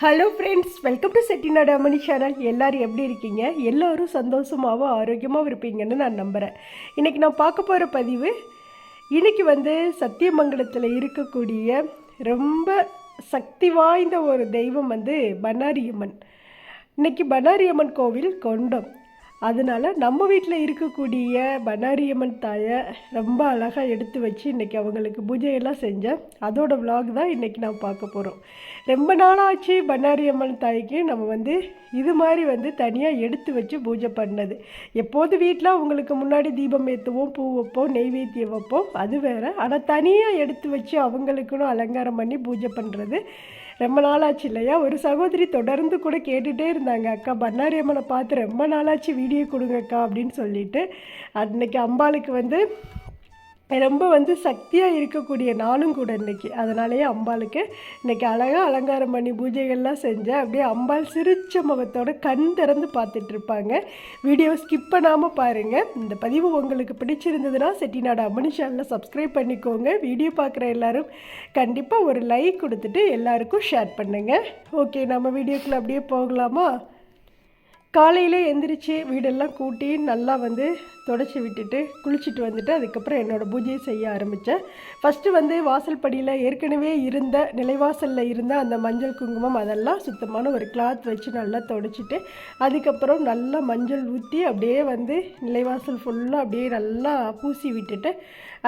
Hello friends welcome to Chettinad Ammani channel எல்லோரும் எப்படி இருக்கீங்க? எல்லோரும் சந்தோஷமாகவும் ஆரோக்கியமாகவும் இருப்பீங்கன்னு நான் நம்புகிறேன் இன்றைக்கி நான் பார்க்க போகிற பதிவு இன்றைக்கி வந்து சத்தியமங்கலத்தில் இருக்கக்கூடிய ரொம்ப சக்தி வாய்ந்த ஒரு தெய்வம் வந்து பண்ணாரியம்மன் இன்னைக்கு பண்ணாரியம்மன் கோவில் கொண்டோம். அதனால் நம்ம வீட்டில் இருக்கக்கூடிய பனாரியம்மன் தாயை ரொம்ப அழகாக எடுத்து வச்சு இன்றைக்கி அவங்களுக்கு பூஜையெல்லாம் செஞ்சேன். அதோட விலாக் தான் இன்றைக்கி நான் பார்க்க போகிறோம் ரொம்ப நாளாச்சு பன்னாரியம்மன் தாய்க்கு நம்ம வந்து இது மாதிரி வந்து தனியாக எடுத்து வச்சு பூஜை பண்ணது. எப்போது வீட்டில் அவங்களுக்கு முன்னாடி தீபம் ஏற்றுவோம் பூ வைப்போம் நெய்வேத்தியம் வைப்போம் அது வேறு. ஆனால் தனியாக எடுத்து வச்சு அவங்களுக்குன்னு அலங்காரம் பண்ணி பூஜை பண்ணுறது ரொம்ப நாளாச்சு இல்லையா? ஒரு சகோதரி தொடர்ந்து கூட கேட்டுகிட்டே இருந்தாங்க அக்கா பண்ணாரி அம்மனை பார்த்து ரொம்ப நாளாச்சு வீடியோ கொடுங்கக்கா அப்படின்னு சொல்லிட்டு. அன்னைக்கு அம்பாளுக்கு வந்து ரொம்ப வந்து சக்தியாக இருக்கக்கூடிய நானும் கூட இன்றைக்கி அதனாலேயே அம்பாளுக்கு இன்னைக்கு அழகாக அலங்காரம் பண்ணி பூஜைகள்லாம் செஞ்சேன் அப்படியே அம்பாள் சிரிச்ச முகத்தோட கண் திறந்து பார்த்துட்ருப்பாங்க வீடியோ ஸ்கிப் பண்ணாமல் பாருங்கள் இந்த பதிவு உங்களுக்கு பிடிச்சிருந்ததுன்னா செட்டிநாடு அம்மனி சேனலில் சப்ஸ்கிரைப் பண்ணிக்கோங்க. வீடியோ பார்க்குற எல்லாரும் கண்டிப்பாக ஒரு லைக் கொடுத்துட்டு எல்லாருக்கும் ஷேர் பண்ணுங்கள் ஓகே நம்ம வீடியோக்குள்ளே அப்படியே போகலாமா? காலையில் எந்திரிச்சு வீடெல்லாம் கூட்டி நல்லா வந்து தொடச்சி விட்டுட்டு குளிச்சுட்டு வந்துட்டு அதுக்கப்புறம் என்னோடய பூஜையை செய்ய ஆரம்பித்தேன் ஃபஸ்ட்டு வந்து வாசல் படியில் ஏற்கனவே இருந்த நிலைவாசலில் இருந்த அந்த மஞ்சள் குங்குமம் அதெல்லாம் சுத்தமான ஒரு கிளாத் வச்சு நல்லா தொடச்சிட்டு அதுக்கப்புறம் நல்லா மஞ்சள் ஊற்றி அப்படியே வந்து நிலைவாசல் ஃபுல்லாக அப்படியே நல்லா பூசி விட்டுட்டு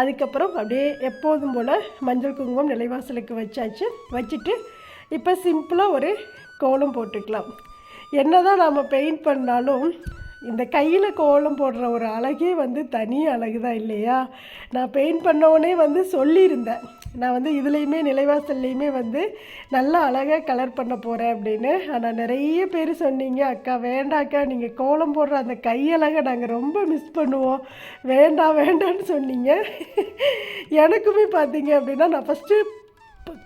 அதுக்கப்புறம் அப்படியே எப்போதும் போல் மஞ்சள் குங்குமம் நிலைவாசலுக்கு வச்சாச்சு. வச்சுட்டு இப்போ சிம்பிளாக ஒரு கோலம் போட்டுக்கலாம். என்ன தான் நாம் பெயிண்ட் பண்ணாலும் இந்த கையில் கோலம் போடுற ஒரு அழகே வந்து தனி அழகு தான் இல்லையா? நான் பெயிண்ட் பண்ணவுடனே வந்து சொல்லியிருந்தேன். நான் வந்து இதுலேயுமே நிலைவாசல்லையுமே வந்து நல்லா அழகாக கலர் பண்ண போகிறேன் அப்படின்னு. ஆனால் நிறைய பேர் சொன்னீங்க அக்கா வேண்டாக்கா நீங்கள் கோலம் போடுற அந்த கையழகை நாங்கள் ரொம்ப மிஸ் பண்ணுவோம். வேண்டாம் வேண்டான்னு சொன்னீங்க. எனக்குமே பார்த்தீங்க அப்படின்னா நான் ஃபஸ்ட்டு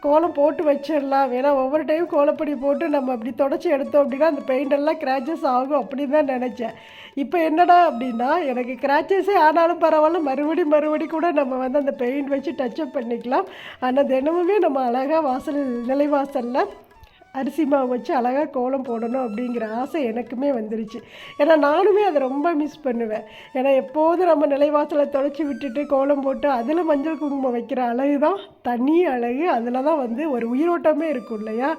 கோலம் போட்டு வச்சிடலாம். ஏன்னா ஒவ்வொரு டைம் கோலப்பொடி போட்டு நம்ம அப்படி தொடச்சி எடுத்தோம் அப்படின்னா அந்த பெயிண்ட் எல்லாம் கிராச்சஸ் ஆகும் அப்படின்னு தான் நினச்சேன். இப்போ என்னடா அப்படின்னா எனக்கு கிராச்சஸே ஆனாலும் பரவாயில்ல. மறுபடி மறுபடி கூட நம்ம வந்து அந்த பெயிண்ட் வச்சு டச்சப் பண்ணிக்கலாம். ஆனால் தினமுமே நம்ம அழகாக வாசல் நிலைவாசலில் அரிசி மாவு வச்சு அழகாக கோலம் போடணும் அப்படிங்கிற ஆசை எனக்குமே வந்துருச்சு. ஏன்னா நானுமே அதை ரொம்ப மிஸ் பண்ணுவேன். ஏன்னா எப்போதும் நம்ம நிலைவாசலை தொலைச்சி விட்டுட்டு கோலம் போட்டு அதில் மஞ்சள் குங்குமம் வைக்கிற அழகு தான் தனி அழகு. அதில் தான் வந்து ஒரு உயிரோட்டமே இருக்கும் இல்லையா?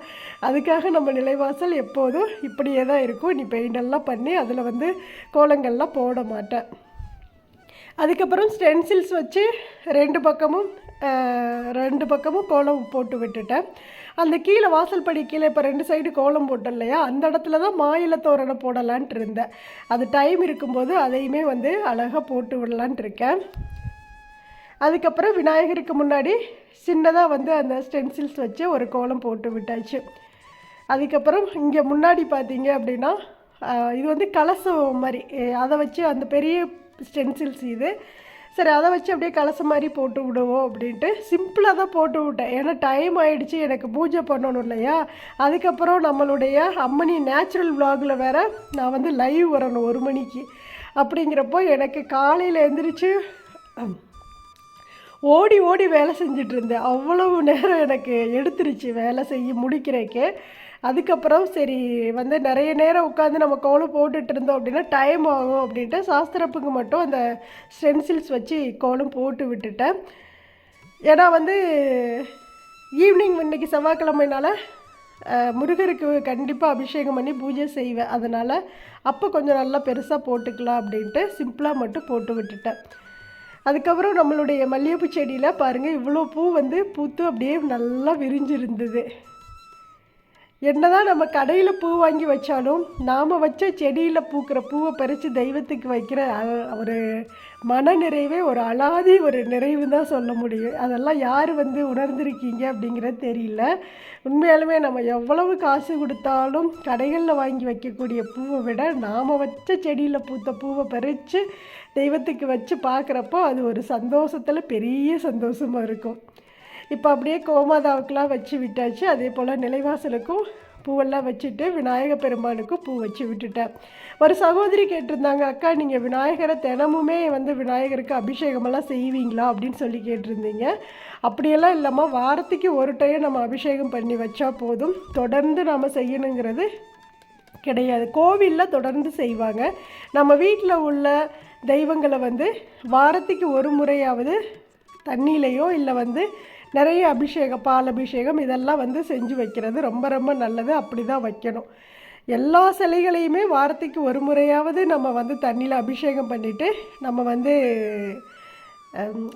அதுக்காக நம்ம நிலைவாசல் எப்போதும் இப்படியே தான் இருக்கும். நீ பெயிண்டெல்லாம் பண்ணி அதில் வந்து கோலங்கள்லாம் போட மாட்டேன். அதுக்கப்புறம் ஸ்டென்சில்ஸ் வச்சு ரெண்டு பக்கமும் ரெண்டு பக்கமும் கோலம் போட்டு விட்டுட்டேன். அந்த கீழே வாசல் படி கீழே இப்போ ரெண்டு சைடு கோலம் போட்டோம் இல்லையா அந்த இடத்துல தான் மாயில தோரணை போடலான்ட்டு இருந்தேன். அது டைம் இருக்கும்போது அதையுமே வந்து அழகாக போட்டு விடலான்ட்டு இருக்கேன். அதுக்கப்புறம் விநாயகருக்கு முன்னாடி சின்னதாக வந்து அந்த ஸ்டென்சில்ஸ் வச்சு ஒரு கோலம் போட்டு விட்டாச்சு. அதுக்கப்புறம் இங்கே முன்னாடி பார்த்தீங்க அப்படின்னா இது வந்து கலசம் மாதிரி. அதை வச்சு அந்த பெரிய ஸ்டென்சில்ஸ் இது. சரி அதை வச்சு அப்படியே கலசம் மாதிரி போட்டு விடுவோம் அப்படின்ட்டு சிம்பிளாக தான் போட்டு விட்டேன். ஏன்னா டைம் ஆகிடுச்சு எனக்கு பூஜை பண்ணணும் இல்லையா? அதுக்கப்புறம் நம்மளுடைய அம்மனி நேச்சுரல் விலாகில் வேறு நான் வந்து லைவ் வரணும் ஒரு மணிக்கு. அப்படிங்கிறப்போ எனக்கு காலையில் எந்திரிச்சு ஓடி ஓடி வேலை செஞ்சிட்ருந்தேன் அவ்வளவு நேரம் எனக்கு எடுத்துருச்சு வேலை செய்ய முடிக்கிறக்கே அதுக்கப்புறம் சரி வந்து நிறைய நேரம் உட்காந்து நம்ம கோலம் போட்டுட்டு இருந்தோம் அப்படின்னா டைம் ஆகும் அப்படின்ட்டு சாஸ்திரப்புக்கு மட்டும் அந்த ஸ்டென்சில்ஸ் வச்சு கோலம் போட்டு விட்டுட்டேன். ஏன்னா வந்து ஈவினிங் இன்னைக்கு செவ்வாய்க்கிழமைனால முருகருக்கு கண்டிப்பாக அபிஷேகம் பண்ணி பூஜை செய்வேன். அதனால் அப்போ கொஞ்சம் நல்லா பெருசாக போட்டுக்கலாம் அப்படின்ட்டு சிம்பிளாக மட்டும் போட்டு விட்டுட்டேன். அதுக்கப்புறம் நம்மளுடைய மல்லிகைப்பூ செடியில் பாருங்கள் இவ்வளோ பூ வந்து பூத்து அப்படியே நல்லா விரிஞ்சிருந்தது. என்னதான் நம்ம கடையில் பூ வாங்கி வச்சாலும் நாம் வச்ச செடியில் பூக்கிற பூவை பறித்து தெய்வத்துக்கு வைக்கிற ஒரு மன நிறைவே ஒரு அலாதி ஒரு நிறைவு தான் சொல்ல முடியும். அதெல்லாம் யார் வந்து உணர்ந்திருக்கீங்க அப்படிங்கிறது தெரியல. உண்மையாலுமே நம்ம எவ்வளவு காசு கொடுத்தாலும் கடைகளில் வாங்கி வைக்கக்கூடிய பூவை விட நாம் வச்ச செடியில் பூத்த பூவை பறித்து தெய்வத்துக்கு வச்சு பார்க்குறப்போ அது ஒரு சந்தோஷத்தில் பெரிய சந்தோஷமாக இருக்கும். இப்போ அப்படியே கோமாதாவுக்கெலாம் வச்சு விட்டாச்சு. அதே போல் நிலைவாசலுக்கும் பூவெல்லாம் வச்சுட்டு விநாயக பெருமானுக்கு பூ வச்சு விட்டுட்டேன். ஒரு சகோதரி கேட்டிருந்தாங்க அக்கா நீங்கள் விநாயகரை தினமுமே வந்து விநாயகருக்கு அபிஷேகமெல்லாம் செய்வீங்களா? அப்படின்னு சொல்லி கேட்டிருந்தீங்க. அப்படியெல்லாம் இல்லாமல் வாரத்துக்கு ஒரு டைம் நம்ம அபிஷேகம் பண்ணி வச்சா போதும். தொடர்ந்து நம்ம செய்யணுங்கிறது கிடையாது. கோவிலில் தொடர்ந்து செய்வாங்க. நம்ம வீட்டில் உள்ள தெய்வங்களை வந்து வாரத்துக்கு ஒரு முறையாவது தண்ணியிலையோ இல்லை வந்து நிறைய அபிஷேகம் பால் அபிஷேகம் இதெல்லாம் வந்து செஞ்சு வைக்கிறது ரொம்ப ரொம்ப நல்லது. அப்படி தான் வைக்கணும். எல்லா சிலைகளையுமே வாரத்துக்கு ஒரு முறையாவது நம்ம வந்து தண்ணியில் அபிஷேகம் பண்ணிவிட்டு நம்ம வந்து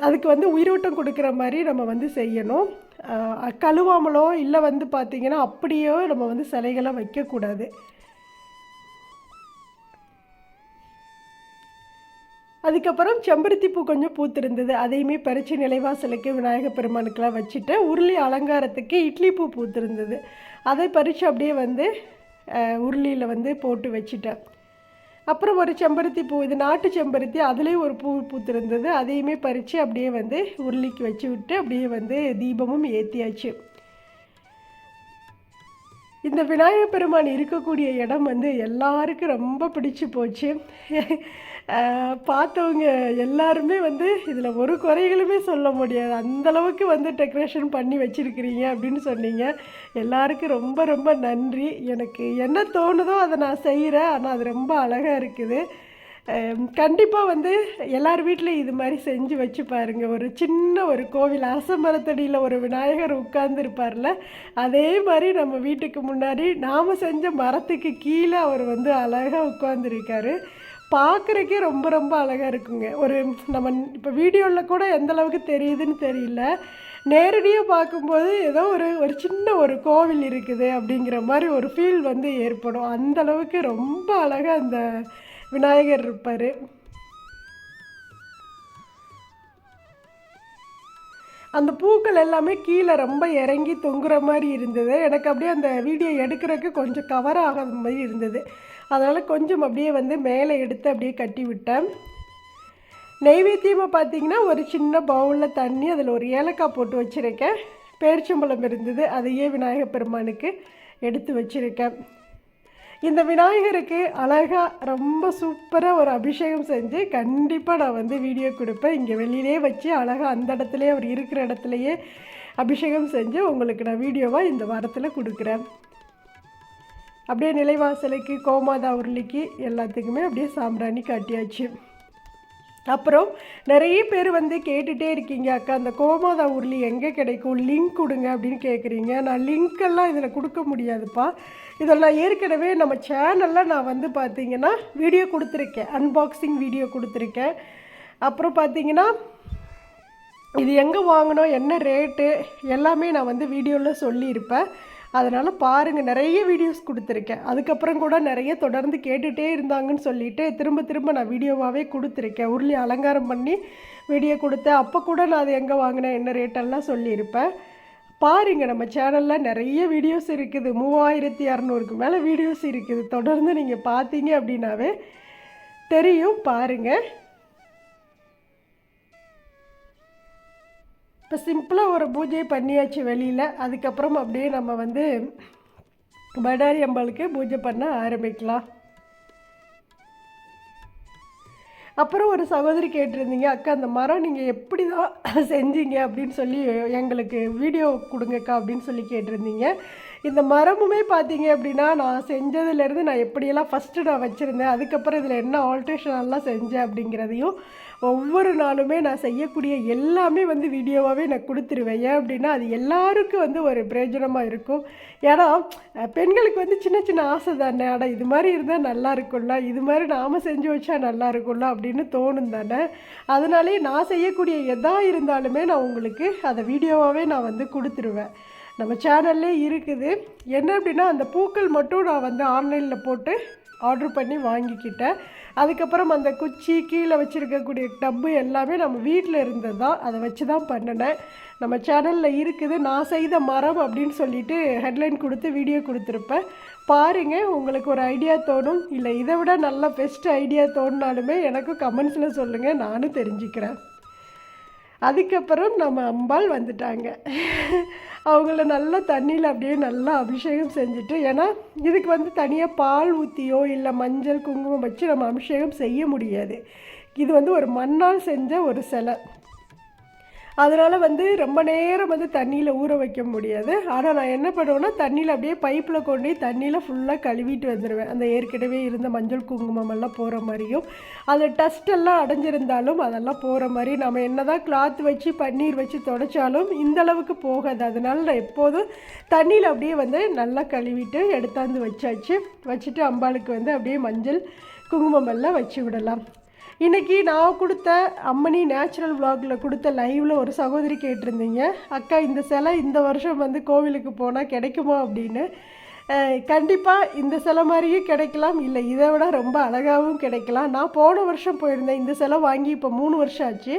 அதுக்கு வந்து உயிரோட்டம் கொடுக்குற மாதிரி நம்ம வந்து செய்யணும். கழுவாமலோ இல்லை வந்து பார்த்திங்கன்னா அப்படியோ நம்ம வந்து சிலைகளை வைக்கக்கூடாது. அதுக்கப்புறம் செம்பருத்தி பூ கொஞ்சம் பூத்திருந்தது. அதையுமே பறித்து நிலைவாசலுக்கு விநாயகர் பெருமானுக்கெலாம் வச்சுட்டு உருளி அலங்காரத்துக்கு இட்லி பூ பூத்திருந்தது. அதை பறித்து அப்படியே வந்து உருளியில் வந்து போட்டு வச்சுட்டேன். அப்புறம் ஒரு செம்பருத்தி பூ இது நாட்டு செம்பருத்தி அதுலேயும் ஒரு பூ பூத்திருந்தது. அதையுமே பறித்து அப்படியே வந்து உருளிக்கு வச்சு விட்டு அப்படியே வந்து தீபமும் ஏற்றியாச்சு இந்த விநாயகர் பெருமான் இருக்கக்கூடிய இடம் வந்து எல்லாருக்கும் ரொம்ப பிடிச்சு போச்சு. பார்த்தவங்க எல்லாருமே வந்து இதில் ஒரு குறைகளுமே சொல்ல முடியாது. அந்தளவுக்கு வந்து டெக்கரேஷன் பண்ணி வச்சுருக்கிறீங்க அப்படின்னு சொன்னீங்க. எல்லாருக்கும் ரொம்ப ரொம்ப நன்றி. எனக்கு என்ன தோணுதோ அதை நான் செய்கிறேன் ஆனால் அது ரொம்ப அழகாக இருக்குது. கண்டிப்பாக வந்து எல்லார் வீட்லேயும் இது மாதிரி செஞ்சு வச்சு பாருங்க. ஒரு சின்ன ஒரு கோவில் அரசமரத்தடியில் ஒரு விநாயகர் உட்கார்ந்துருப்பார்ல. அதே மாதிரி நம்ம வீட்டுக்கு முன்னாடி நாம் செஞ்ச மரத்துக்கு கீழே அவர் வந்து அழகாக உட்கார்ந்துருக்காரு. பார்க்குறக்கே ரொம்ப ரொம்ப அழகாக இருக்குங்க. ஒரு நம்ம இப்போ வீடியோவில் கூட எந்த அளவுக்கு தெரியுதுன்னு தெரியல. நேரடியாக பார்க்கும்போது ஏதோ ஒரு ஒரு சின்ன ஒரு கோவில் இருக்குது அப்படிங்கிற மாதிரி ஒரு ஃபீல் வந்து ஏற்படும். அந்த அளவுக்கு ரொம்ப அழகாக அந்த விநாயகர் இருப்பார். அந்த பூக்கள் எல்லாமே கீழே ரொம்ப இறங்கி தொங்குற மாதிரி இருந்தது. எனக்கு அப்படியே அந்த வீடியோ எடுக்கிறதுக்கு கொஞ்சம் கவர் ஆகாத மாதிரி இருந்தது. அதனால் கொஞ்சம் அப்படியே வந்து மேலே எடுத்து அப்படியே கட்டி விட்டேன். நெய்வேத்தியமாக பார்த்தீங்கன்னா ஒரு சின்ன பவுலில் தண்ணி அதில் ஒரு ஏலக்காய் போட்டு வச்சுருக்கேன். பேரிச்சம்பழம் இருந்தது அதையே விநாயகர் பெருமானுக்கு எடுத்து வச்சுருக்கேன். இந்த விநாயகருக்கு அழகாக ரொம்ப சூப்பராக ஒரு அபிஷேகம் செஞ்சு கண்டிப்பாக நான் வந்து வீடியோ கொடுப்பேன். இங்கே வெளியிலே வச்சு அழகாக அந்த இடத்துலையே அவர் இருக்கிற இடத்துலையே அபிஷேகம் செஞ்சு உங்களுக்கு நான் வீடியோவாக இந்த வாரத்தில் கொடுக்குறேன். அப்படியே நிலைவாசலுக்கு கோமாதா உருளிக்கு எல்லாத்துக்குமே அப்படியே சாம்பிராணி காட்டியாச்சு. அப்புறம் நிறைய பேர் வந்து கேட்டுகிட்டே இருக்கீங்க அக்கா அந்த கோமாதா உருளி எங்கே கிடைக்கும்? லிங்க் கொடுங்க அப்படின்னு கேட்குறீங்க நான் லிங்க்கெல்லாம் இதில் கொடுக்க முடியாதுப்பா. இதெல்லாம் ஏற்கனவே நம்ம சேனலில் நான் வந்து பார்த்தீங்கன்னா வீடியோ கொடுத்துருக்கேன். அன்பாக்சிங் வீடியோ கொடுத்துருக்கேன். அப்புறம் பார்த்தீங்கன்னா இது எங்கே வாங்கினோம் என்ன ரேட்டு எல்லாமே நான் வந்து வீடியோவில் சொல்லியிருப்பேன். அதனால் பாருங்கள் நிறைய வீடியோஸ் கொடுத்துருக்கேன். அதுக்கப்புறம் கூட நிறைய தொடர்ந்து கேட்டுகிட்டே இருந்தாங்கன்னு சொல்லிட்டு திரும்ப திரும்ப நான் வீடியோவாகவே கொடுத்துருக்கேன். உருளி அலங்காரம் பண்ணி வீடியோ கொடுத்தேன். அப்போ கூட நான் அது எங்கே வாங்கினேன் என்ன ரேட்டெல்லாம் சொல்லியிருப்பேன். பாருங்கள் நம்ம சேனலில் நிறைய வீடியோஸ் இருக்குது. மூவாயிரத்தி இரநூறுக்கு மேலே வீடியோஸ் இருக்குது. தொடர்ந்து நீங்கள் பார்த்தீங்க அப்படின்னாவே தெரியும். பாருங்கள் இப்போ சிம்பிளாக ஒரு பூஜை பண்ணியாச்சு வெளியில். அதுக்கப்புறம் அப்படியே நம்ம வந்து படாரி அம்பாளுக்கு பூஜை பண்ண ஆரம்பிக்கலாம். அப்புறம் ஒரு சகோதரி கேட்டிருந்தீங்க அக்கா அந்த மரம் நீங்கள் எப்படி தான் செஞ்சீங்க? அப்படின்னு சொல்லி எங்களுக்கு வீடியோ கொடுங்கக்கா அப்படின்னு சொல்லி கேட்டிருந்தீங்க. இந்த மரமுமே பார்த்தீங்க அப்படின்னா நான் செஞ்சதுலேருந்து நான் எப்படியெல்லாம் ஃபஸ்ட்டு நான் வச்சுருந்தேன் அதுக்கப்புறம் இதில் என்ன ஆல்ட்ரேஷன் எல்லாம் செஞ்சேன் அப்படிங்கிறதையும் ஒவ்வொரு நாளுமே நான் செய்யக்கூடிய எல்லாமே வந்து வீடியோவாகவே நான் கொடுத்துருவேன். ஏன் அப்படின்னா அது எல்லாருக்கும் வந்து ஒரு பிரயோஜனமாக இருக்கும். ஏன்னா பெண்களுக்கு வந்து சின்ன சின்ன ஆசை தானே. ஆனால் இது மாதிரி இருந்தால் நல்லா இருக்கும்ல இது மாதிரி நாம் செஞ்சு வச்சா நல்லா இருக்கும்ல அப்படின்னு தோணும் தானே. அதனாலேயே நான் செய்யக்கூடிய எதா இருந்தாலுமே நான் உங்களுக்கு அதை வீடியோவாகவே நான் வந்து கொடுத்துருவேன். நம்ம சேனல்லே இருக்குது. என்ன அப்படின்னா அந்த பூக்கள் மட்டும் நான் வந்து ஆன்லைனில் போட்டு ஆர்டர் பண்ணி வாங்கிக்கிட்டேன். அதுக்கப்புறம் அந்த குச்சி கீழே வச்சுருக்கக்கூடிய டப்பு எல்லாமே நம்ம வீட்டில் இருந்தது தான் அதை வச்சு தான் பண்ணினேன். நம்ம சேனலில் இருக்குது. நான் செய்த மரம் அப்படின்னு சொல்லிட்டு ஹெட்லைன் கொடுத்து வீடியோ கொடுத்துருப்பேன். பாருங்கள் உங்களுக்கு ஒரு ஐடியா தோணும். இல்லை இதை விட நல்ல பெஸ்ட் ஐடியா தோணுனாலுமே எனக்கும் கமெண்ட்ஸில் சொல்லுங்கள் நானும் தெரிஞ்சுக்கிறேன். அதுக்கப்புறம் நம்ம அம்பாள் வந்துட்டாங்க. அவங்கள நல்லா தண்ணியில் அப்படியே நல்லா அபிஷேகம் செஞ்சுட்டு ஏன்னா இதுக்கு வந்து தனியாக பால் ஊற்றியோ இல்லை மஞ்சள் குங்குமம் வச்சு நம்ம அபிஷேகம் செய்ய முடியாது. இது வந்து ஒரு மண்ணால் செஞ்ச ஒரு சிலை. அதனால் வந்து ரொம்ப நேரம் வந்து தண்ணியில் ஊற வைக்க முடியாது. ஆனால் நான் என்ன பண்ணுவேன்னா தண்ணியில் அப்படியே பைப்பில் கொண்டு போய் தண்ணியில் ஃபுல்லாக கழுவிட்டு வந்துடுவேன் அந்த ஏற்கனவே இருந்த மஞ்சள் குங்குமம் எல்லாம் போகிற மாதிரியும் அந்த டஸ்டெல்லாம் அடைஞ்சிருந்தாலும் அதெல்லாம் போகிற மாதிரி நம்ம என்ன தான் கிளாத் வச்சு பன்னீர் வச்சு தொடச்சாலும் இந்த அளவுக்கு போகாது. அதனால் நான் எப்போதும் தண்ணியில் அப்படியே வந்து நல்லா கழுவிட்டு எடுத்தாந்து வச்சாச்சு. வச்சுட்டு அம்பாளுக்கு வந்து அப்படியே மஞ்சள் குங்குமம் எல்லாம் வச்சு விடலாம். இன்றைக்கி நான் கொடுத்த அம்மணி நேச்சுரல் விலாகில் கொடுத்த லைவில் ஒரு சகோதரி கேட்டிருந்தீங்க. அக்கா இந்த சிலை இந்த வருஷம் வந்து கோவிலுக்கு போனால் கிடைக்குமா அப்படின்னு. கண்டிப்பாக இந்த சிலை மாதிரியும் கிடைக்கலாம். இல்லை இதை விட ரொம்ப அழகாகவும் கிடைக்கலாம். நான் போன வருஷம் போயிருந்தேன். இந்த சிலை வாங்கி இப்போ மூணு வருஷம் ஆச்சு.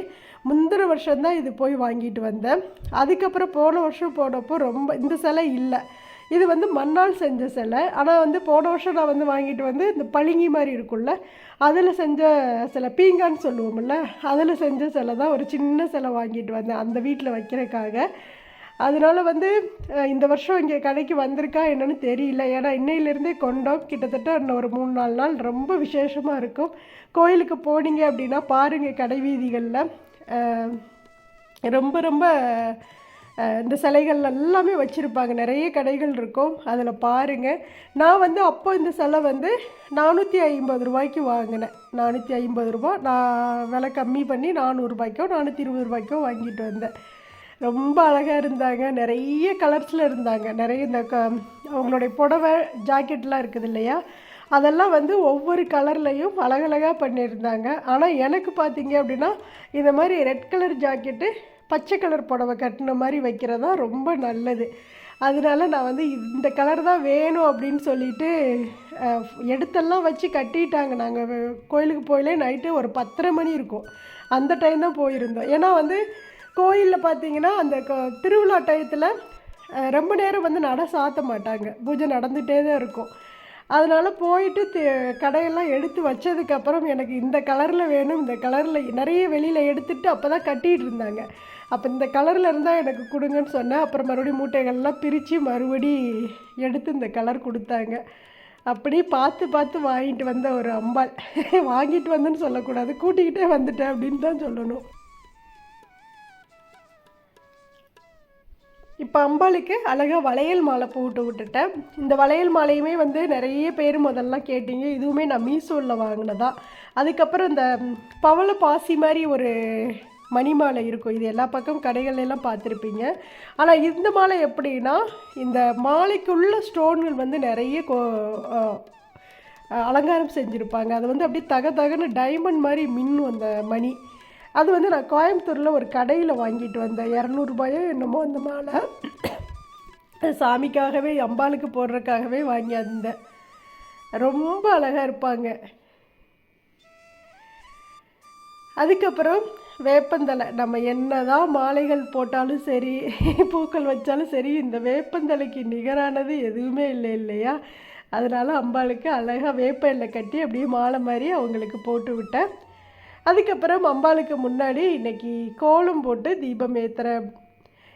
முந்தின வருஷம்தான் இது போய் வாங்கிட்டு வந்தேன். அதுக்கப்புறம் போன வருஷம் போனப்போ ரொம்ப இந்த சிலை இல்லை. இது வந்து மண்ணால் செஞ்ச சிலை. ஆனால் வந்து போன வருஷம் நான் வந்து வாங்கிட்டு வந்து இந்த பளிங்கி மாதிரி இருக்கும்ல அதில் செஞ்ச சிலை பீங்கான்னு சொல்லுவோம்ல அதில் செஞ்ச சிலை தான் ஒரு சின்ன சிலை வாங்கிட்டு வந்தேன் அந்த வீட்டில் வைக்கிறதுக்காக. அதனால் வந்து இந்த வருஷம் இங்கே கடைக்கு வந்திருக்கா என்னன்னு தெரியல. ஏன்னா இன்னையிலேருந்தே கொண்டோம். கிட்டத்தட்ட இன்னும் ஒரு மூணு நாலு நாள் ரொம்ப விசேஷமாக இருக்கும். கோயிலுக்கு போனீங்க அப்படின்னா பாருங்கள் கடை வீதிகளில். ரொம்ப ரொம்ப இந்த சிலைகள் எல்லாமே வச்சுருப்பாங்க. நிறைய கடைகள் இருக்கும். அதில் பாருங்கள் நான் வந்து அப்போ இந்த சிலை வந்து நானூற்றி ஐம்பது ரூபாய்க்கு வாங்கினேன். நானூற்றி ஐம்பது ரூபா நான் விலை கம்மி பண்ணி நானூறுரூபாய்க்கோ நானூற்றி இருபது ரூபாய்க்கோ வாங்கிட்டு வந்தேன். ரொம்ப அழகாக இருந்தாங்க. நிறைய கலர்ஸில் இருந்தாங்க. நிறைய இந்த க அவங்களுடைய புடவை ஜாக்கெட்லாம் இருக்குது இல்லையா? அதெல்லாம் வந்து ஒவ்வொரு கலர்லையும் அழகழகாக பண்ணியிருந்தாங்க. ஆனால் எனக்கு பார்த்தீங்க அப்படின்னா இந்த மாதிரி ரெட் கலர் ஜாக்கெட்டு பச்சை கலர் புடவை கட்டின மாதிரி வைக்கிறதா ரொம்ப நல்லது. அதனால நான் வந்து இந்த கலர் தான் வேணும் அப்படின்னு சொல்லிட்டு எடுத்தெல்லாம் வச்சு கட்டிட்டாங்க. நாங்கள் கோயிலுக்கு போயிலே நைட்டு ஒரு பத்தரை மணி இருக்கும். அந்த டைம் தான் போயிருந்தோம். ஏன்னா வந்து கோயிலில் பார்த்தீங்கன்னா அந்த க- திருவிழா டயத்தில் ரொம்ப நேரம் வந்து நட சாத்த மாட்டாங்க. பூஜை நடந்துகிட்டே தான் இருக்கும். அதனால் போயிட்டு கடையெல்லாம் எடுத்து வச்சதுக்கப்புறம் எனக்கு இந்த கலரில் வேணும் இந்த கலரில் நிறைய வெளியில் எடுத்துகிட்டு அப்போ தான் கட்டிகிட்டு இருந்தாங்க. அப்போ இந்த கலரில் இருந்தால் எனக்கு கொடுங்கன்னு சொன்னேன். அப்புறம் மறுபடியும் மூட்டைகள்லாம் பிரித்து மறுபடி எடுத்து இந்த கலர் கொடுத்தாங்க. அப்படி பார்த்து பார்த்து வாங்கிட்டு வந்த ஒரு அம்பாள். வாங்கிட்டு வந்தேன்னு சொல்லக்கூடாது கூட்டிக்கிட்டே வந்துட்டேன் அப்படின்னு தான் சொல்லணும். இப்போ அம்பாளுக்கு அழகாக வளையல் மாலை போட்டு விட்டுட்டேன். இந்த வளையல் மாலையுமே வந்து நிறைய பேர் முதல்லாம் கேட்டீங்க. இதுவுமே நான் மீஷோவில் வாங்கினதா. அதுக்கப்புறம் இந்த பவள பாசி மாதிரி ஒரு மணி மாலை இருக்கும். இது எல்லா பக்கம் கடைகள்லாம் பார்த்துருப்பீங்க. ஆனால் இந்த மாலை எப்படின்னா இந்த மாலைக்குள்ள ஸ்டோன்கள் வந்து நிறைய கோ அலங்காரம் செஞ்சுருப்பாங்க. அது வந்து அப்படியே தக தகன்னு டைமண்ட் மாதிரி மின்னும் அந்த மணி. அது வந்து நான் கோயம்புத்தூரில் ஒரு கடையில் வாங்கிட்டு வந்தேன். இரநூறுபாயோ என்னமோ அந்த மாலை. சாமிக்காகவே அம்பாளுக்கு போடுறதுக்காகவே வாங்கி வந்தேன். ரொம்ப அழகாக இருப்பாங்க. அதுக்கப்புறம் வேப்பந்தலை நம்ம என்ன தான் மாலைகள் போட்டாலும் சரி பூக்கள் வச்சாலும் சரி இந்த வேப்பந்தலைக்கு நிகரானது எதுவுமே இல்லை இல்லையா? அதனால் அம்பாளுக்கு அழகாக வேப்ப எல்லை கட்டி அப்படியே மாலை மாதிரி அவங்களுக்கு போட்டு விட்டேன். அதுக்கப்புறம் அம்பாளுக்கு முன்னாடி இன்னைக்கு கோலம் போட்டு தீபம் ஏற்றுறேன்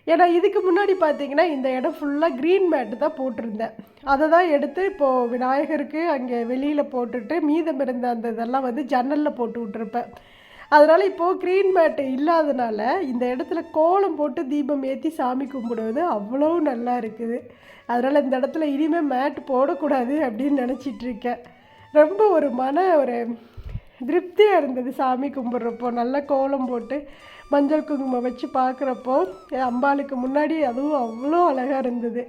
ஏன்னா இதுக்கு முன்னாடி பார்த்தீங்கன்னா இந்த இடம் ஃபுல்லாக க்ரீன் மேட்டு தான் போட்டிருந்தேன். அதை தான் எடுத்து இப்போது விநாயகருக்கு அங்கே வெளியில் போட்டுட்டு மீதம் இருந்த அந்த இதெல்லாம் வந்து ஜன்னலில் போட்டு விட்ருப்பேன் அதனால் இப்போது க்ரீன் மேட்டு இல்லாதனால இந்த இடத்துல கோலம் போட்டு தீபம் ஏற்றி சாமி கும்பிடுவது அவ்வளோ நல்லா இருக்குது. அதனால் இந்த இடத்துல இனிமேல் மேட் போடக்கூடாது அப்படின்னு நினச்சிட்ருக்கேன் ரொம்ப ஒரு மன ஒரு திருப்தியாக இருந்தது சாமி கும்பிட்றப்போ. நல்ல கோலம் போட்டு மஞ்சள் குங்குமம் வச்சு பார்க்குறப்போ அம்பாளுக்கு முன்னாடி அதுவும் அவ்வளோ அழகாக இருந்தது.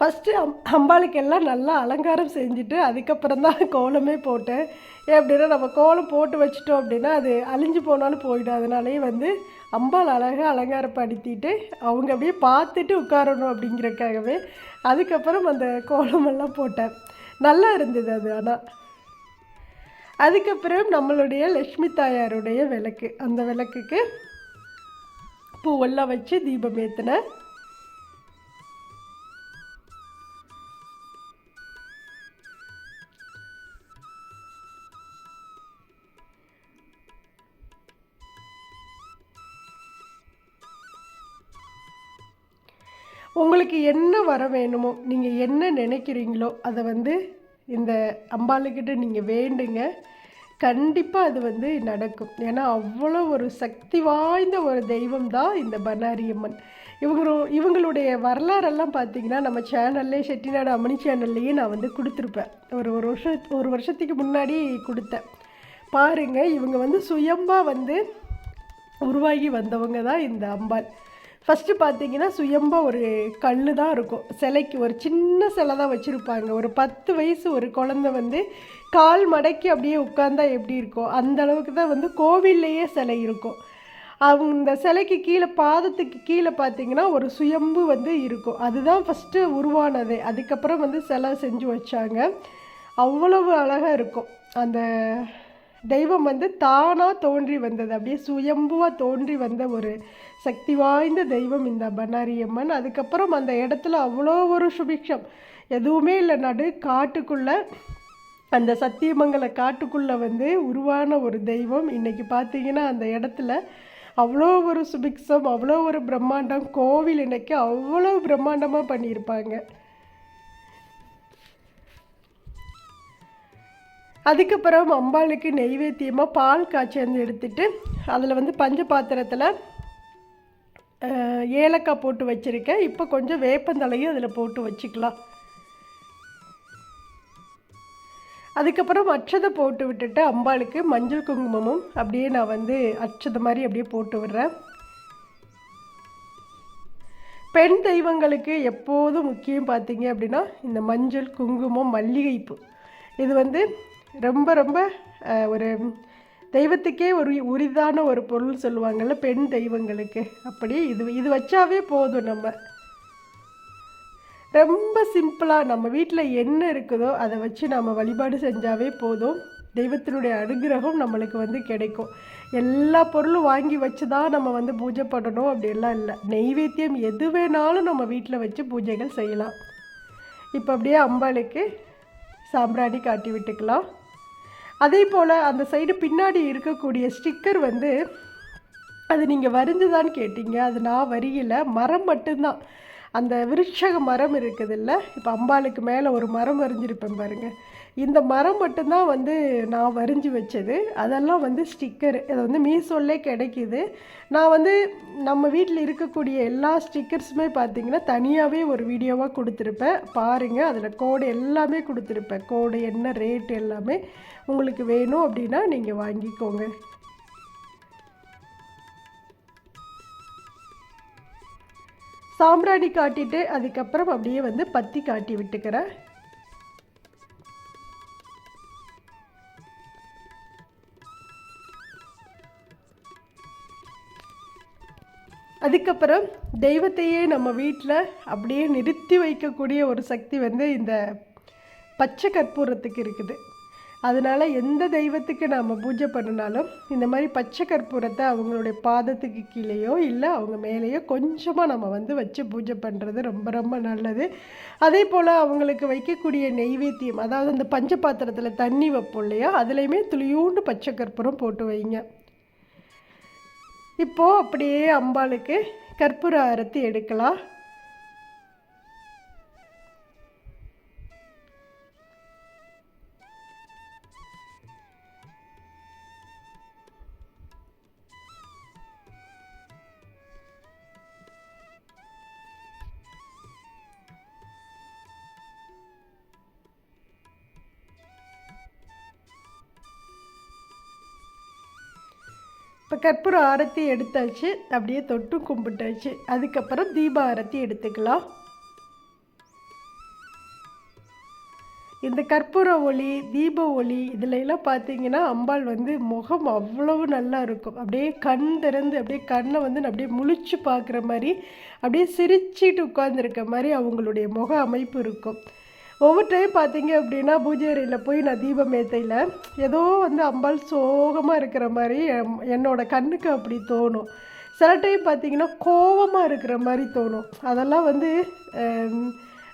ஃபஸ்ட்டு அம் அம்பாளுக்கெல்லாம் நல்லா அலங்காரம் செஞ்சுட்டு அதுக்கப்புறம் தான் கோலமே போட்டேன். ஏன் அப்படின்னா நம்ம கோலம் போட்டு வச்சிட்டோம் அப்படின்னா அது அழிஞ்சு போனாலும் போயிடும். அதனாலேயே வந்து அம்பாள் அழகாக அலங்காரப்படுத்திட்டு அவங்க அப்படியே பார்த்துட்டு உட்காரணும் அப்படிங்கிறக்காகவே அதுக்கப்புறம் அந்த கோலமெல்லாம் போட்டேன். நல்லா இருந்தது அது ஆனால் அதுக்கப்புறம் நம்மளுடைய லக்ஷ்மி தாயாருடைய விளக்கு. அந்த விளக்குக்கு பூவெல்லாம் வச்சு தீபம் ஏற்றினேன் உங்களுக்கு என்ன வர வேணுமோ நீங்கள் என்ன நினைக்கிறீங்களோ அதை வந்து இந்த அம்பாளுக்கிட்ட நீங்கள் வேண்டுங்க. கண்டிப்பாக அது வந்து நடக்கும். ஏன்னா அவ்வளோ ஒரு சக்தி வாய்ந்த ஒரு தெய்வம் தான் இந்த பண்ணாரியம்மன் இவங்க இவங்களுடைய வரலாறெல்லாம் பார்த்தீங்கன்னா நம்ம சேனல்லே செட்டிநாடு அம்மணி சேனல்லையே நான் வந்து கொடுத்துருப்பேன். ஒரு ஒரு வருஷ ஒரு வருஷத்துக்கு முன்னாடி கொடுத்தேன். பாருங்கள் இவங்க வந்து சுயம்பாக வந்து உருவாகி வந்தவங்க தான் இந்த அம்பாள். ஃபஸ்ட்டு பார்த்தீங்கன்னா சுயம்பாக ஒரு கல் தான் இருக்கும். சிலைக்கு ஒரு சின்ன சிலை தான் வச்சுருப்பாங்க. ஒரு பத்து வயசு ஒரு குழந்தை வந்து கால் மடக்கி அப்படியே உட்காந்தா எப்படி இருக்கும்? அந்த அளவுக்கு தான் வந்து கோவில்லையே சிலை இருக்கும். அவங்க இந்த சிலைக்கு கீழே பாதத்துக்கு கீழே பார்த்தீங்கன்னா ஒரு சுயம்பு வந்து இருக்கும். அதுதான் ஃபஸ்ட்டு உருவானது. அதுக்கப்புறம் வந்து சிலை செஞ்சு வச்சாங்க. அவ்வளவு அழகாக இருக்கும். அந்த தெய்வம் வந்து தானாக தோன்றி வந்தது. அப்படியே சுயம்புவாக தோன்றி வந்த ஒரு சக்தி வாய்ந்த தெய்வம் இந்த பண்ணாரியம்மன் அதுக்கப்புறம் அந்த இடத்துல அவ்வளோ ஒரு சுபிக்ஷம். எதுவுமே இல்லை நடு காட்டுக்குள்ளே அந்த சத்தியமங்கல காட்டுக்குள்ளே வந்து உருவான ஒரு தெய்வம். இன்றைக்கி பார்த்தீங்கன்னா அந்த இடத்துல அவ்வளோ ஒரு சுபிக்ஷம் அவ்வளோ ஒரு பிரம்மாண்டம். கோவில் இன்றைக்கி அவ்வளோ பிரம்மாண்டமாக பண்ணியிருப்பாங்க. அதுக்கப்புறம் அம்பாளுக்கு நெய்வேத்தியமாக பால் காய்ச்சி வந்து எடுத்துட்டு அதில் வந்து பஞ்ச பாத்திரத்தில் ஏலக்காய் போட்டு வச்சுருக்கேன். இப்போ கொஞ்சம் வேப்பந்தலையும் அதில் போட்டு வச்சுக்கலாம். அதுக்கப்புறம் அச்சதை போட்டு விட்டுட்டு அம்பாளுக்கு மஞ்சள் குங்குமமும் அப்படியே நான் வந்து அச்சதை மாதிரி அப்படியே போட்டு விடுறேன். பெண் தெய்வங்களுக்கு எப்போதும் முக்கியம் பார்த்தீங்க அப்படின்னா இந்த மஞ்சள் குங்குமம் மல்லிகைப்பூ. இது வந்து ரொம்ப ரொம்ப ஒரு தெய்வத்துக்கே ஒரு உரிதான ஒரு பொருள் சொல்லுவாங்கள்ல பெண் தெய்வங்களுக்கு. அப்படி இது இது வச்சாவே போதும் நம்ம. ரொம்ப சிம்பிளாக நம்ம வீட்டில் என்ன இருக்குதோ அதை வச்சு நம்ம வழிபாடு செஞ்சாவே போதும். தெய்வத்தினுடைய அனுகிரகம் நம்மளுக்கு வந்து கிடைக்கும். எல்லா பொருளும் வாங்கி வச்சு தான் நம்ம வந்து பூஜை பண்ணணும் அப்படியெல்லாம் இல்லை. நெய்வேத்தியம் எது வேணாலும் நம்ம வீட்டில் வச்சு பூஜைகள் செய்யலாம். இப்போ அப்படியே அம்பாளுக்கு சாம்பிராணி காட்டி விட்டுக்கலாம். அதே போல் அந்த சைடு பின்னாடி இருக்கக்கூடிய ஸ்டிக்கர் வந்து அது நீங்கள் வரிஞ்சுதான்னு கேட்டீங்க அது நான் வரியில் மரம் மட்டும்தான். அந்த விருட்சக மரம் இருக்குதுல்ல இப்போ அம்பாளுக்கு மேலே ஒரு மரம் வரைஞ்சிருப்பேன் பாருங்கள் இந்த மரம் மட்டும்தான் வந்து நான் வரைஞ்சி வச்சது. அதெல்லாம் வந்து ஸ்டிக்கர் அது வந்து மீசோல்லே கிடைக்கிது. நான் வந்து நம்ம வீட்டில் இருக்கக்கூடிய எல்லா ஸ்டிக்கர்ஸுமே பார்த்திங்கன்னா தனியாகவே ஒரு வீடியோவாக கொடுத்துருப்பேன். பாருங்கள் அதில் கோடு எல்லாமே கொடுத்துருப்பேன். கோடு என்ன ரேட் எல்லாமே உங்களுக்கு வேணும் அப்படின்னா நீங்கள் வாங்கிக்கோங்க. சாம்பிராணி காட்டிட்டு அதுக்கப்புறம் அப்படியே வந்து பத்தி காட்டி விட்டுக்கிறேன். அதுக்கப்புறம் தெய்வத்தையே நம்ம வீட்டில் அப்படியே நிறுத்தி வைக்கக்கூடிய ஒரு சக்தி வந்து இந்த பச்சை கற்பூரத்துக்கு இருக்குது. அதனால் எந்த தெய்வத்துக்கு நாம் பூஜை பண்ணினாலும் இந்த மாதிரி பச்சை கற்பூரத்தை அவங்களுடைய பாதத்துக்கு கீழேயோ இல்லை அவங்க மேலேயோ கொஞ்சமாக நம்ம வந்து வச்சு பூஜை பண்ணுறது ரொம்ப ரொம்ப நல்லது. அதே போல் அவங்களுக்கு வைக்கக்கூடிய நெய்வேத்தியம் அதாவது அந்த பஞ்ச பாத்திரத்தில் தண்ணி வைப்போம் இல்லையா? அதுலேயுமே துளியூண்டு பச்சை கற்பூரம் போட்டு வைங்க. இப்போது அப்படியே அம்பாளுக்கு கற்பூர ஆரத்தி எடுக்கலாம். கற்பூர ஆரத்தி எடுத்தாச்சு அப்படியே தொட்டு கும்பிட்டாச்சு. அதுக்கப்புறம் தீப ஆரத்தி எடுத்துக்கலாம். இந்த கற்பூர ஒளி தீப ஒளி இதுல எல்லாம் பார்த்தீங்கன்னா அம்பாள் வந்து முகம் அவ்வளவு நல்லா இருக்கும். அப்படியே கண் திறந்து அப்படியே கண்ணை வந்து அப்படியே முழிச்சு பார்க்குற மாதிரி அப்படியே சிரிச்சிட்டு உட்காந்துருக்க மாதிரி அவங்களுடைய முக அமைப்பு இருக்கும். ஒவ்வொரு டைம் பார்த்தீங்க அப்படின்னா பூஜை அறையில் போய் நான் தீபம் ஏத்தையில் ஏதோ வந்து அம்பாள் சோகமாக இருக்கிற மாதிரி என்னோட கண்ணுக்கு அப்படி தோணும். சில டைம் பார்த்தீங்கன்னா கோபமாக இருக்கிற மாதிரி தோணும். அதெல்லாம் வந்து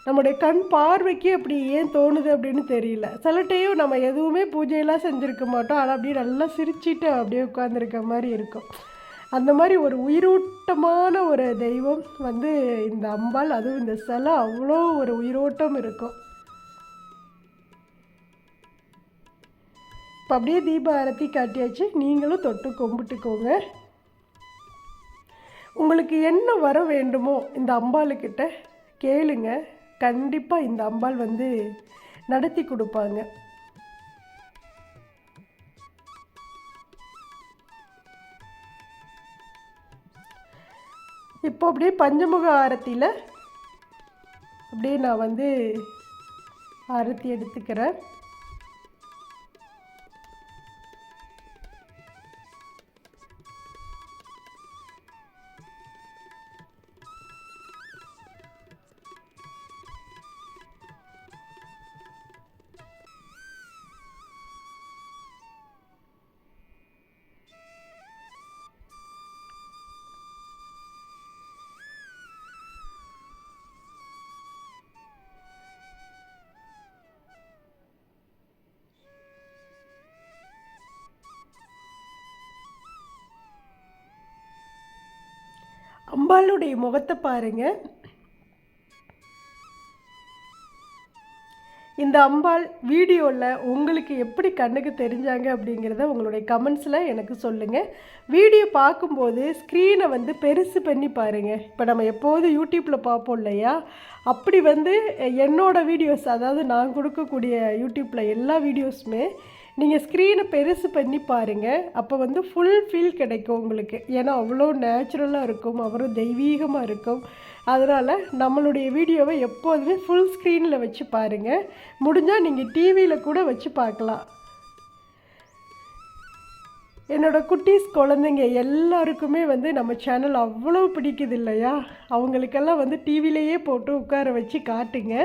நம்முடைய கண் பார்வைக்கு அப்படி ஏன் தோணுது அப்படின்னு தெரியல. சில டைம் நம்ம எதுவுமே பூஜையெல்லாம் செஞ்சுருக்க மாட்டோம். ஆனால் அப்படியே நல்லா சிரிச்சிட்டு அப்படியே உட்காந்துருக்க மாதிரி இருக்கும். அந்த மாதிரி ஒரு உயிரோட்டமான ஒரு தெய்வம் வந்து இந்த அம்பாள். அதுவும் இந்த சிலை அவ்வளோ ஒரு உயிரோட்டம் இருக்கும். இப்போ அப்படியே தீப ஆரத்தி காட்டியாச்சு. நீங்களும் தொட்டு கும்பிட்டுக்கோங்க. உங்களுக்கு என்ன வர வேண்டுமோ இந்த அம்பாளுக்கிட்ட கேளுங்க. கண்டிப்பாக இந்த அம்பாள் வந்து நடத்தி கொடுப்பாங்க. இப்போ அப்படியே பஞ்சமுக ஆரத்தியில் அப்படியே நான் வந்து ஆரத்தி எடுத்துக்கிறேன். அம்பாளுடைய முகத்தை பாருங்க. இந்த அம்பாள் வீடியோவில் உங்களுக்கு எப்படி கண்ணுக்கு தெரிஞ்சாங்க அப்படிங்கிறத உங்களுடைய கமெண்ட்ஸில் எனக்கு சொல்லுங்கள் வீடியோ பார்க்கும்போது ஸ்க்ரீனை வந்து பெருசு பண்ணி பாருங்கள் இப்போ நம்ம எப்போதும் யூடியூப்பில் பார்ப்போம் இல்லையா? அப்படி வந்து என்னோட வீடியோஸ் அதாவது நான் கொடுக்கக்கூடிய யூடியூப்பில் எல்லா வீடியோஸுமே நீங்கள் ஸ்க்ரீனை பெருசு பண்ணி பாருங்கள் அப்போ வந்து ஃபுல் ஃபீல் கிடைக்கும் உங்களுக்கு. ஏன்னா அவ்வளோ நேச்சுரலாக இருக்கும். அவ்வளோ தெய்வீகமாக இருக்கும். அதனால் நம்மளுடைய வீடியோவை எப்போதுமே ஃபுல் ஸ்க்ரீனில் வச்சு பாருங்கள் முடிஞ்சால் நீங்கள் டிவியில் கூட வச்சு பார்க்கலாம். என்னோடய குட்டீஸ் குழந்தைங்க எல்லாருக்குமே வந்து நம்ம சேனல் அவ்வளோ பிடிக்குது இல்லையா? அவங்களுக்கெல்லாம் வந்து டிவிலேயே போட்டு உட்கார வச்சு காட்டுங்க.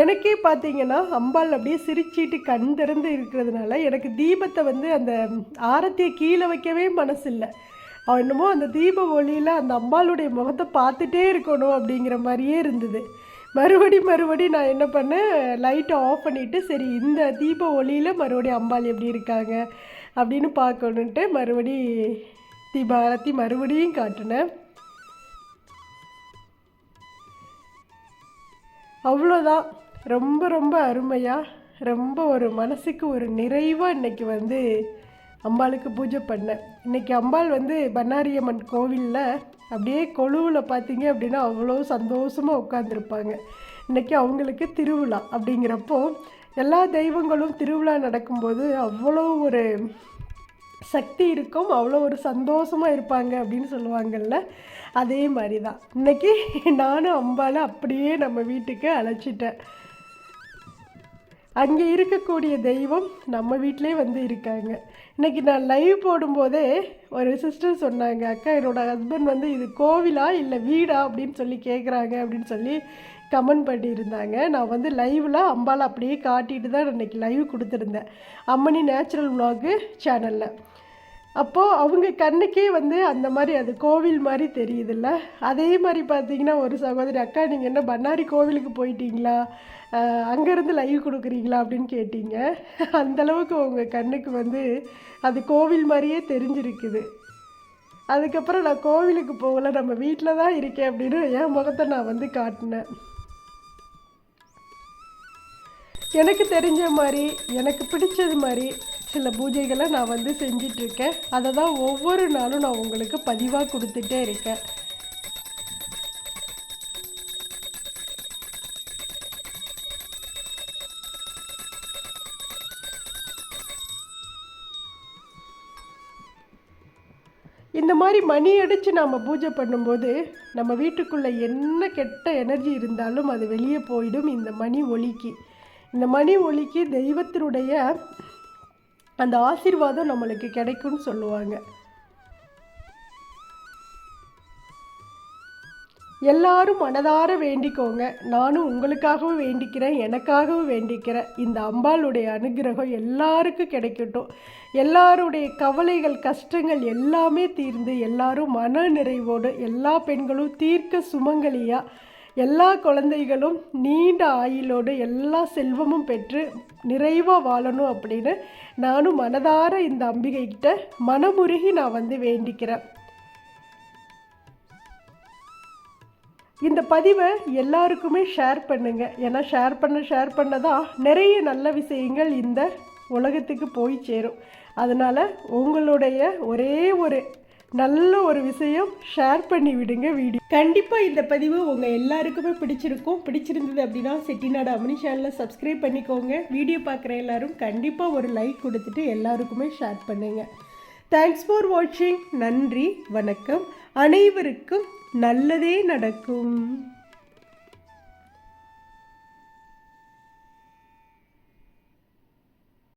எனக்கே பார்த்தீங்கன்னா அம்பாள் அப்படியே சிரிச்சிட்டு கண் திறந்து இருக்கிறதுனால எனக்கு தீபத்தை வந்து அந்த ஆரத்தியை கீழே வைக்கவே மனசில்லை. அவன் என்னமோ அந்த தீப ஒளியில் அந்த அம்பாளுடைய முகத்தை பார்த்துட்டே இருக்கணும் அப்படிங்கிற மாதிரியே இருந்தது. மறுபடி மறுபடி நான் என்ன பண்ணேன்? லைட்டை ஆஃப் பண்ணிவிட்டு சரி இந்த தீப ஒளியில் மறுபடியும் அம்பாள் எப்படி இருக்காங்க அப்படின்னு பார்க்கணுன்ட்டு மறுபடி தீப ஆரத்தி மறுபடியும் காட்டினேன். அவ்வளோதான் ரொம்ப ரொம்ப அருமையாக ரொம்ப ஒரு மனசுக்கு ஒரு நிறைவாக இன்றைக்கி வந்து அம்பாளுக்கு பூஜை பண்ணேன். இன்றைக்கி அம்பாள் வந்து பண்ணாரியம்மன் கோவிலில் அப்படியே கொழுவில் பார்த்தீங்க அப்படின்னா அவ்வளோ சந்தோஷமாக உட்காந்துருப்பாங்க இன்றைக்கி அவங்களுக்கு திருவிழா அப்படிங்கிறப்போ எல்லா தெய்வங்களும் திருவிழா நடக்கும்போது அவ்வளோ ஒரு சக்தி இருக்கும் அவ்வளோ ஒரு சந்தோஷமாக இருப்பாங்க அப்படின்னு சொல்லுவாங்கல்ல? அதே மாதிரி தான் இன்றைக்கி நானும் அம்பாவை அப்படியே நம்ம வீட்டுக்கு அழைச்சிட்டேன். அங்கே இருக்கக்கூடிய தெய்வம் நம்ம வீட்டிலே வந்து இருக்காங்க. இன்றைக்கி நான் லைவ் போடும்போதே ஒரு சிஸ்டர் சொன்னாங்க அக்கா என்னோடய ஹஸ்பண்ட் வந்து இது கோவிலா இல்லை வீடா? அப்படின்னு சொல்லி கேட்குறாங்க அப்படின்னு சொல்லி கமெண்ட் பண்ணியிருந்தாங்க. நான் வந்து லைவில் அம்பாவை அப்படியே காட்டிட்டு தான் இன்றைக்கி லைவ் கொடுத்துருந்தேன். அம்மனி நேச்சுரல் விலாகு சேனலில் அப்போது அவங்க கண்ணுக்கே வந்து அந்த மாதிரி அது கோவில் மாதிரி தெரியுதுல்ல? அதே மாதிரி பார்த்தீங்கன்னா ஒரு சகோதரி அக்கா நீங்கள் என்ன பண்ணாரி கோவிலுக்கு போயிட்டீங்களா? அங்கேருந்து லைவ் கொடுக்குறீங்களா? அப்படின்னு கேட்டீங்க. அந்தளவுக்கு உங்கள் கண்ணுக்கு வந்து அது கோவில் மாதிரியே தெரிஞ்சிருக்குது. அதுக்கப்புறம் நான் கோவிலுக்கு போகல நம்ம வீட்டில் தான் இருக்கேன் அப்படின்னு என் முகத்தை நான் வந்து காட்டினேன். எனக்கு தெரிஞ்ச மாதிரி எனக்கு பிடிச்சது மாதிரி சில பூஜைகளை நான் வந்து செஞ்சிட்ருக்கேன். அதை தான் ஒவ்வொரு நாளும் நான் உங்களுக்கு பதிவாக கொடுத்துட்டே இருக்கேன். இந்த மாதிரி மணி அடித்து நாம் பூஜை பண்ணும்போது நம்ம வீட்டுக்குள்ளே என்ன கெட்ட எனர்ஜி இருந்தாலும் அது வெளியே போயிடும் இந்த மணி ஒலிக்கு இந்த மணி ஒலிக்கு தெய்வத்தினுடைய அந்த ஆசீர்வாதம் நம்மளுக்கு கிடைக்கும்னு சொல்லுவாங்க. எல்லாரும் மனதார வேண்டிக்கோங்க. நானும் உங்களுக்காகவும் வேண்டிக்கிறேன் எனக்காகவும் வேண்டிக்கிறேன். இந்த அம்பாளுடைய அனுகிரகம் எல்லாருக்கும் கிடைக்கட்டும். எல்லாருடைய கவலைகள் கஷ்டங்கள் எல்லாமே தீர்ந்து எல்லாரும் மன நிறைவோடு எல்லா பெண்களும் தீர்க்க சுமங்கலியாக எல்லா குழந்தைகளும் நீண்ட ஆயுளோடு எல்லா செல்வமும் பெற்று நிறைவாக வாழணும் அப்படின்னு நானும் மனதார இந்த அம்பிகைக்கிட்ட மனமுருகி நான் வந்து வேண்டிக்கிறேன். இந்த பதிவை எல்லாருக்குமே ஷேர் பண்ணுங்கள் ஏன்னா ஷேர் பண்ண ஷேர் பண்ண தான் நிறைய நல்ல விஷயங்கள் இந்த உலகத்துக்கு போய் சேரும். அதனால் உங்களுடைய ஒரே ஒரு நல்ல ஒரு விஷயம் ஷேர் பண்ணி விடுங்க வீடியோ. கண்டிப்பாக இந்த பதிவு உங்கள் எல்லாருக்குமே பிடிச்சிருக்கும். பிடிச்சிருந்தது அப்படின்னா செட்டிநாடு அமினி சேனலில் சப்ஸ்கிரைப் பண்ணிக்கோங்க. வீடியோ பார்க்குற எல்லாரும் கண்டிப்பாக ஒரு லைக் கொடுத்துட்டு எல்லாருக்குமே ஷேர் பண்ணுங்கள் தேங்க்ஸ் ஃபார் வாட்சிங் நன்றி வணக்கம். அனைவருக்கும் நல்லதே நடக்கும்.